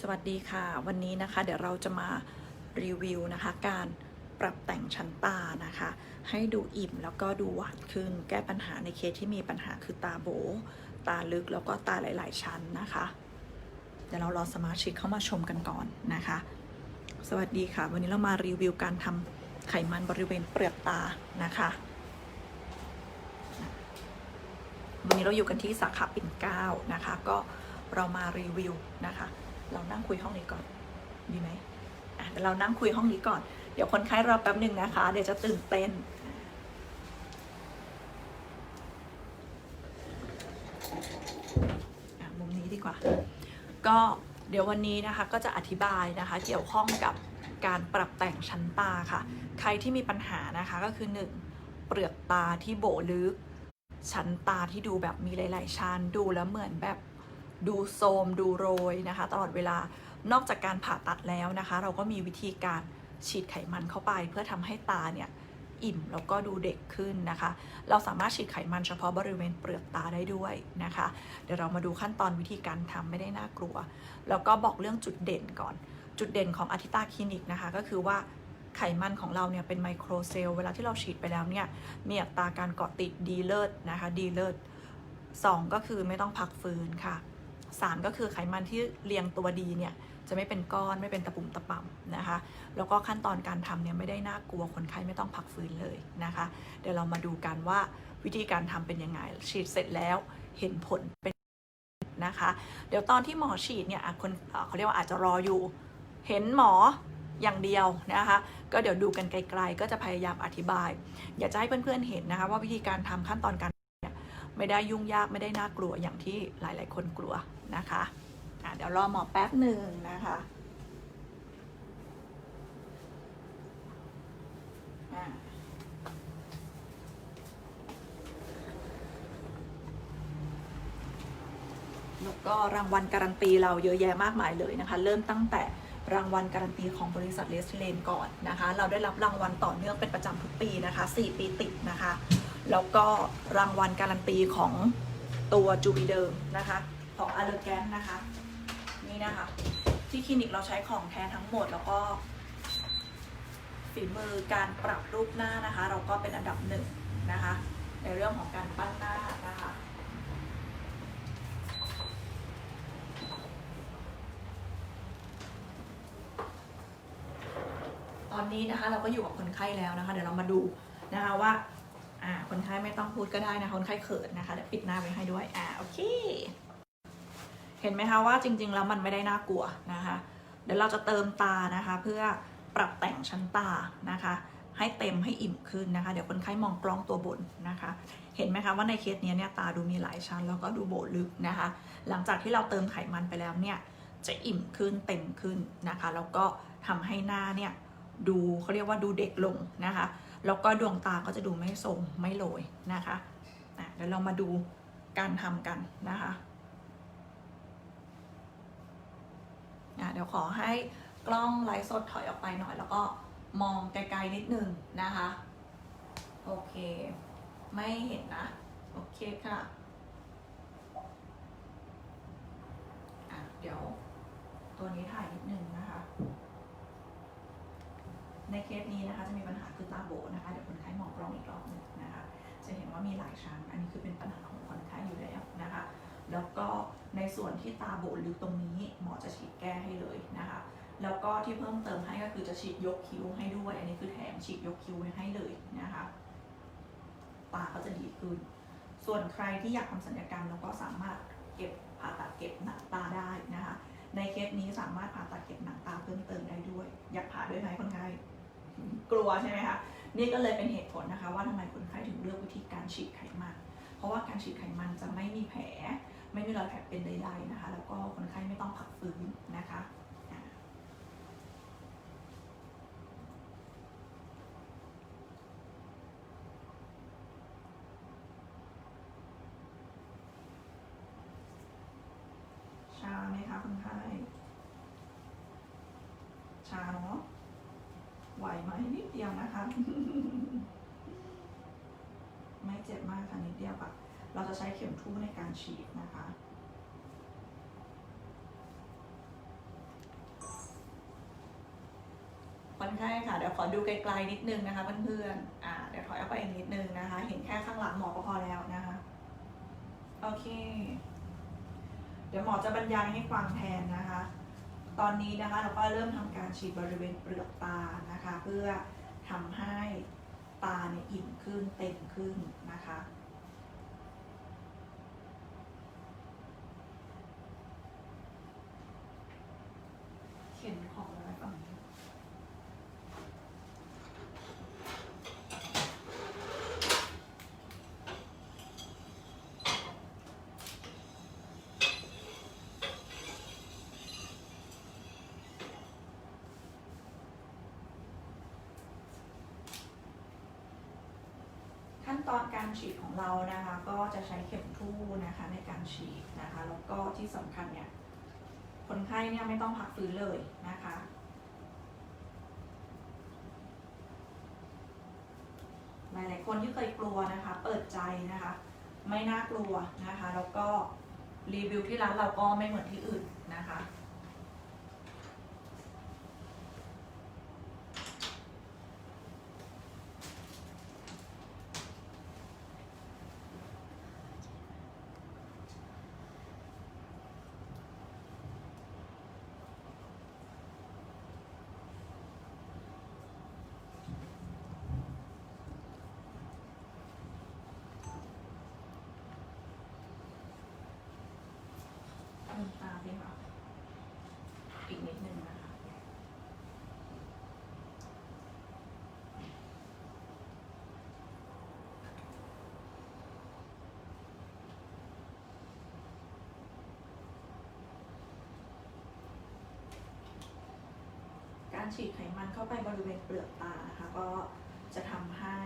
สวัสดีค่ะ วันนี้นะคะ เดี๋ยวเราจะมารีวิวนะคะ การปรับแต่งชั้นตานะคะ ให้ดูอิ่มแล้วก็ดูหวานขึ้น แก้ปัญหาในเคสที่มีปัญหาคือตาโบ ตาลึกแล้วก็ตาหลาย ๆ ชั้นนะคะ เดี๋ยวเรารอสมาชิกเข้ามาชมกันก่อนนะคะ สวัสดีค่ะ วันนี้เรามารีวิวการทำไขมันบริเวณเปลือกตานะคะวันนี้เราอยู่กันที่สาขาปิ่นเกล้านะคะ ก็เรามารีวิวนะคะ เรานั่งคุยห้องนี้ก่อนดีไหมอะเดี๋ยวเรานั่งคุยห้องนี้ก่อน เดี๋ยวคนไข้รอแป๊บหนึ่งนะคะ เดี๋ยวจะตื่นเต้นมุมนี้ดีกว่า ก็เดี๋ยววันนี้นะคะก็จะอธิบายนะคะเกี่ยวข้องกับการปรับแต่งชั้นตาค่ะ ใครที่มีปัญหานะคะก็คือ 1. เปลือกตาที่โบลึก ชั้นตาที่ดูแบบมีหลาย ๆ ชั้นดูแล้วเหมือนแบบ ดูโทมดูโรยนะคะ ตลอดเวลานอกจากการผ่าตัดแล้วนะคะ เราก็มีวิธีการฉีดไขมันเข้าไปเพื่อทำให้ตาเนี่ยอิ่มแล้วก็ดูเด็กขึ้นนะคะ เราสามารถฉีดไขมันเฉพาะบริเวณเปลือกตาได้ด้วยนะคะ เดี๋ยวเรามาดูขั้นตอนวิธีการทำไม่ได้น่ากลัว แล้วก็บอกเรื่องจุดเด่นก่อน จุดเด่นของอาทิตาคลินิกนะคะ ก็คือว่าไขมันของเราเนี่ยเป็นไมโครเซลล์เวลาที่เราฉีดไปแล้วเนี่ยมีอัตราการเกาะติดดีเลิศนะคะดีเลิศสองก็คือไม่ต้องพักฟื้นค่ะ สามก็คือไขมันที่เรียงตัวดีเนี่ยจะไม่เป็นก้อนไม่เป็นตะปุ่มตะป่ำนะคะ แล้วก็ขั้นตอนการทำเนี่ยไม่ได้น่ากลัวคนไข้ไม่ต้องพักฟื้นเลยนะคะ เดี๋ยวเรามาดูกันว่าวิธีการทำเป็นยังไง ฉีดเสร็จแล้วเห็นผลเป็นนะคะ เดี๋ยวตอนที่หมอฉีดเนี่ยคนเขาเรียกว่าอาจจะรออยู่ เห็นหมออย่างเดียวนะคะ ก็เดี๋ยวดูกันไกลๆ ก็จะพยายามอธิบาย อยากจะให้เพื่อนๆเห็นนะคะ ว่าวิธีการทำขั้นตอนการ ไม่ได้ยุ่งยากไม่ได้น่ากลัวอย่างที่หลาย ๆ คนกลัวนะคะะเดี๋ยวรอหมอแป๊บหนึ่งนะคะอะแล้วก็รางวัลการันตีเราเยอะแยะมากมายเลยนะคะ เริ่มตั้งแต่รางวัลการันตีของบริษัทเลสเลนก่อนนะคะ เราได้รับรางวัลต่อเนื่องเป็นประจำทุกปีนะคะ 4 ปีติดนะคะ แล้วก็รางวัลการันตีของตัวจูบีเดิมนะคะ ของอ l เลอร์แกนนะคะ นี่นะคะ ที่คลินิกเราใช้ของแท้ทั้งหมดแล้วก็ฝีมือการปรับรูปหน้านะคะ เราก็เป็นอันดับหนึ่งนะคะ ในเรื่องของการปั้นหน้านะคะตอนนี้นะคะเราก็อยู่กับคนไข้แล้วนะคะ เดี๋ยวเรามาดูนะคะว่า อ่าคนไข้ไม่ต้องพูดก็ได้นะคนไข้เขินนะคะเดี๋ยวปิดหน้าไว้ให้ด้วยอ่าโอเค เห็นไหมคะว่าจริง ๆ แล้วมันไม่ได้น่ากลัวนะคะ เดี๋ยวเราจะเติมตานะคะ เพื่อปรับแต่งชั้นตานะคะ ให้เต็มให้อิ่มขึ้นนะคะ เดี๋ยวคนไข้มองกล้องตัวบนนะคะ เห็นไหมคะว่าในเคสเนี้ยเนี่ยตาดูมีหลายชั้นแล้วก็ดูโบลึกนะคะ หลังจากที่เราเติมไขมันไปแล้วเนี่ยจะอิ่มขึ้นเต็มขึ้นนะคะ แล้วก็ทำให้หน้าเนี่ยดูเขาเรียกว่าดูเด็กลงนะคะ แล้วก็ดวงตาก็จะดูไม่ทรงไม่โรยนะคะอะเดี๋ยวเรามาดูการทำกันนะคะอะเดี๋ยวขอให้กล้องไลฟ์สดถอยออกไปหน่อย แล้วก็มองไกลๆนิดนึงนะคะ โอเค ไม่เห็นนะ โอเคค่ะะเดี๋ยวตัวนี้ถ่ายนิดนึงนะคะ ในเคสนี้นะคะจะมีปัญหาคือตาโบนะคะเดี๋ยวคนไข้มองกล้องอีกรอบหนึงนะคะจะเห็นว่ามีหลายชั้น อันนี้คือเป็นปัญหาของคนไข้อยู่แล้วนะคะ แล้วก็ในส่วนที่ตาโบลึกตรงนี้หมอจะฉีดแก้ให้เลยนะคะ แล้วก็ที่เพิ่มเติมให้ก็คือจะฉีดยกคิ้วให้ด้วย อันนี้คือแถมฉีดยกคิ้วให้เลยนะคะตาก็จะดีขึ้น ส่วนใครที่อยากทำศัลยกรรมแล้วก็สามารถเก็บผ่าตัดเก็บหนังตาได้นะคะ ในเคสนี้สามารถผ่าตัดเก็บหนังตาเพิ่มเติมได้ด้วย อยากผ่าด้วยไหมคนไข้ กลัวใช่ไหมคะนี่ก็เลยเป็นเหตุผลนะคะ ว่าทำไมคนไข้ถึงเลือกวิธีการฉีดไขมันเพราะว่าการฉีดไขมันจะไม่มีแผล ไม่มีรอยแผลเป็นใดๆนะคะ แล้วก็คนไข้ไม่ต้องพักฟื้นนะคะอะชาไหมคะคนไข้ชาเนาะ ไหวไหมนิดเดียวนะคะ ไม่เจ็บมากค่ะนิดเดียวปะเราจะใช้เข็มทู่ในการฉีดนะคะคนไข้ค่ะเดี๋ยวขอดูไกลๆนิดนึงนะคะเพื่อนๆอ่าเดี๋ยวถอยออกไปอีกนิดนึงนะคะ เห็นแค่ข้างหลังหมอก็พอแล้วนะคะโอเค เดี๋ยวหมอจะบรรยายให้ฟังแทนนะคะ ตอนนี้นะคะเราก็เริ่มทำการฉีดบริเวณเปลือกตานะคะ เพื่อทำให้ตาเนี่ยอิ่มขึ้นเต็มขึ้นนะคะ เขียนของอะไรฝั่งนี้ ขั้น ตอนการฉีดของเรานะคะ ก็จะใช้เข็มทู่นะคะในการฉีดนะคะ แล้วก็ที่สำคัญเนี่ยคนไข้เนี่ยไม่ต้องพักฟื้นเลยนะคะหลายๆคนที่เคยกลัวนะคะ เปิดใจนะคะ ไม่น่ากลัวนะคะ แล้วก็รีวิวที่ร้านเราก็ไม่เหมือนที่อื่นนะคะ ลืมตาสิค่ะอีกนิดนึงนะคะ การฉีดไขมันเข้าไปบริเวณเปลือกตานะคะก็จะทำให้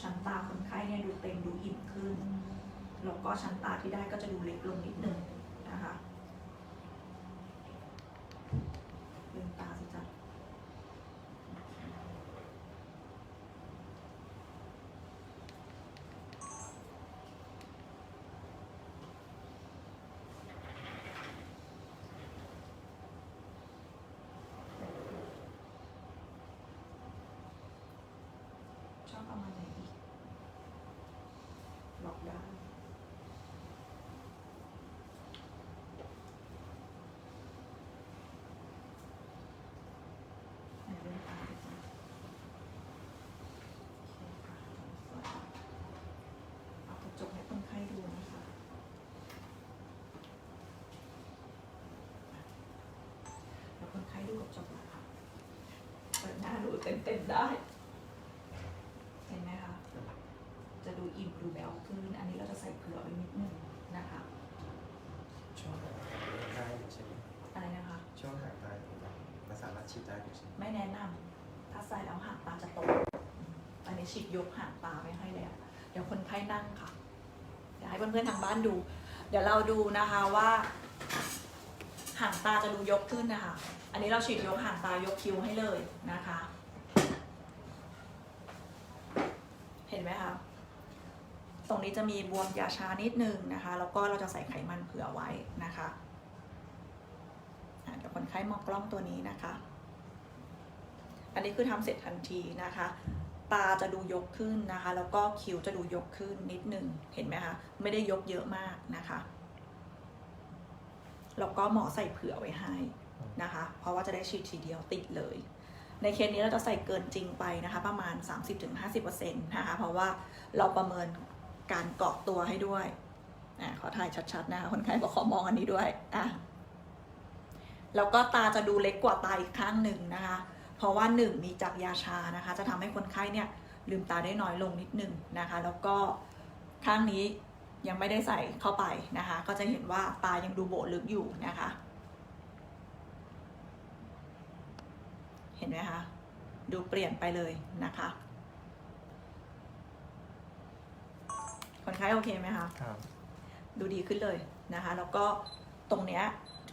ชั้นตาคนไข้เนี่ยดูเต็มดูอิ่มขึ้น แล้วก็ชั้นตาที่ได้ก็จะดูเล็กลงนิดนึงนะคะลืมตาสิจ๊ะ ชออามาไหนอีกล็อกได้เรื่องการที่จะโอเคค่ะเอากระจกให้คนไข้ดูนะคะแล้วคนไข้ดูกระจกนะคะเปิดหน้าดูเต็มๆได้ เห็นไหมคะ จะดูอิ่มดูแบวขึ้น อันนี้เราจะใส่เกลือไปนิดนึงนะคะ ช่วงหางตาได้อยู่ใช่ไหมอะไรนะคะ ช่วงหางตาเราสามารถฉีดได้อยู่ใช่ไหมไม่แนะนำถ้าใส่แล้วหางตาจะโตอันนี้ฉีดยกหางตาไม่ให้แล้ว เดี๋ยวคนไข้นั่งค่ะ เดี๋ยวให้เพื่อนๆทางบ้านดู เดี๋ยวเราดูนะคะว่าหางตาจะดูยกขึ้นนะคะ อันนี้เราฉีดยกหางตายกคิ้วให้เลยนะคะ เห็นไหมคะ ตรงนี้จะมีบวมยาชานิดนึงนะคะ แล้วก็เราจะใส่ไขมันเผื่อไว้นะคะอะเดี๋ยวคนไข้มองกล้องตัวนี้นะคะ อันนี้คือทำเสร็จทันทีนะคะ ตาจะดูยกขึ้นนะคะ แล้วก็คิ้วจะดูยกขึ้นนิดนึง เห็นไหมคะ ไม่ได้ยกเยอะมากนะคะ แล้วก็หมอใส่เผื่อไว้ให้นะคะ เพราะว่าจะได้ฉีดทีเดียวติดเลย ในเคสนี้เราจะใส่เกินจริงไปนะคะ ประมาณ 30-50%นะคะ เพราะว่าเราประเมิน การเกาะตัวให้ด้วยอะขอถ่ายชัดๆนะคะคนไข้บอกขอมองอันนี้ด้วยอะแล้วก็ตาจะดูเล็กกว่าตาอีกข้างหนึ่งนะคะ เพราะว่าหนึ่งมีจากยาชานะคะ จะทำให้คนไข้เนี่ยลืมตาได้น้อยลงนิดนึงนะคะ แล้วก็ข้างนี้ยังไม่ได้ใส่เข้าไปนะคะ ก็จะเห็นว่าตายังดูโบลึกอยู่นะคะ เห็นไหมคะ ดูเปลี่ยนไปเลยนะคะ คน ไข้โอเคไหมคะครับดูดีขึ้นเลยนะคะ แล้วก็ตรงเนี้ย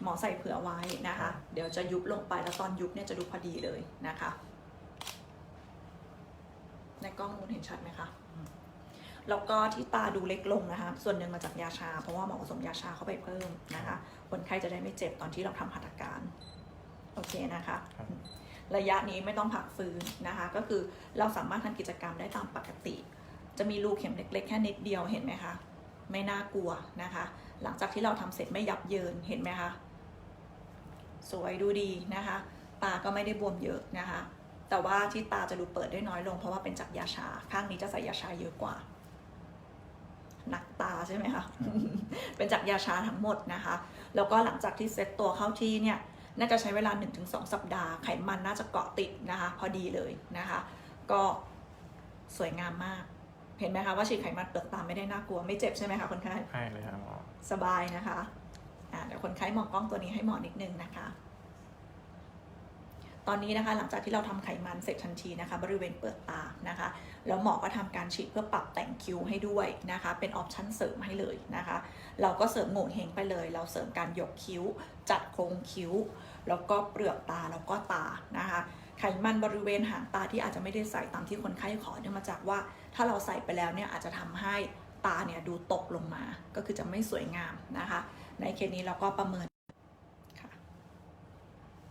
หมอใส่เผื่อไว้นะคะ เดี๋ยวจะยุบลงไปแล้วตอนยุบเนี่ยจะดูพอดีเลยนะคะ ในกล้องนู้นเห็นชัดไหมคะแล้วก็ที่ตาดูเล็กลงนะคะ ส่วนหนึ่งมาจากยาชา เพราะว่าหมอผสมยาชาเข้าไปเพิ่มนะคะคนไข้จะได้ไม่เจ็บตอนที่เราทำหัตถการโอเคนะคะครับระยะนี้ไม่ต้องพักฟื้นนะคะ ก็คือเราสามารถทำกิจกรรมได้ตามปกติ จะมีรูเข็มเล็ก ๆ แค่นิดเดียวเห็นไหมคะไม่น่ากลัวนะคะ หลังจากที่เราทำเสร็จไม่ยับเยินเห็นไหมคะสวยดูดีนะคะ ตาก็ไม่ได้บวมเยอะนะคะ แต่ว่าที่ตาจะดูเปิดได้น้อยลงเพราะว่าเป็นจากยาชา ข้างนี้จะใส่ยาชาเยอะกว่าหนักตาใช่ไหมคะ เป็นจากยาชาทั้งหมดนะคะ แล้วก็หลังจากที่เซ็ตตัวเข้าที่เนี่ย น่าจะใช้เวลา 1-2 สัปดาห์ ไขมันน่าจะเกาะติดนะคะ พอดีเลยนะคะ ก็สวยงามมาก เห็นไหมคะว่าฉีดไขมันเปลือกตาไม่ได้น่ากลัวไม่เจ็บใช่ไหมคะคนไข้ใช่เลยครับหมอสบายนะคะอ่าเดี๋ยวคนไข้มองกล้องตัวนี้ให้หมอนิดนึงนะคะ ตอนนี้นะคะหลังจากที่เราทำไขมันเสร็จทันทีนะคะ บริเวณเปลือกตานะคะ แล้วหมอก็ทำการฉีดเพื่อปรับแต่งคิ้วให้ด้วยนะคะ เป็นออปชั่นเสริมให้เลยนะคะ เราก็เสริมโง่เฮงไปเลย เราเสริมการยกคิ้ว จัดโครงคิ้ว แล้วก็เปลือกตาแล้วก็ตานะคะ ไขมันบริเวณหางตาที่อาจจะไม่ได้ใส่ตามที่คนไข้ขอเนื่องมาจากว่า ถ้าเราใส่ไปแล้วเนี่ยอาจจะทำให้ตาเนี่ยดูตกลงมา ก็คือจะไม่สวยงามนะคะ ในเคสนี้เราก็ประเมินค่ะ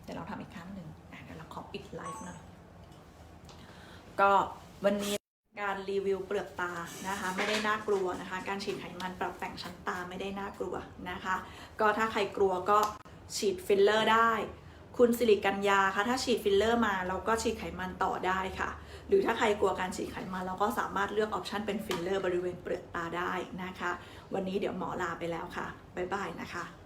เดี๋ยวเราทำอีกครั้งหนึ่งเดี๋ยวเราขอปิดไลฟ์หน่อยก็วันนี้การรีวิวเปลือกตานะคะ ไม่ได้น่ากลัวนะคะ การฉีดไขมันปรับแต่งชั้นตาไม่ได้น่ากลัวนะคะ ก็ถ้าใครกลัวก็ฉีดฟิลเลอร์ได้ คุณสิริกัญญาคะถ้าฉีดฟิลเลอร์มาเราก็ฉีดไขมันต่อได้ค่ะ หรือถ้าใครกลัวการฉีดไขมันเราก็สามารถเลือกออปชันเป็นฟิลเลอร์บริเวณเปลือกตาได้นะคะ วันนี้เดี๋ยวหมอลาไปแล้วค่ะ บ๊ายบายนะคะ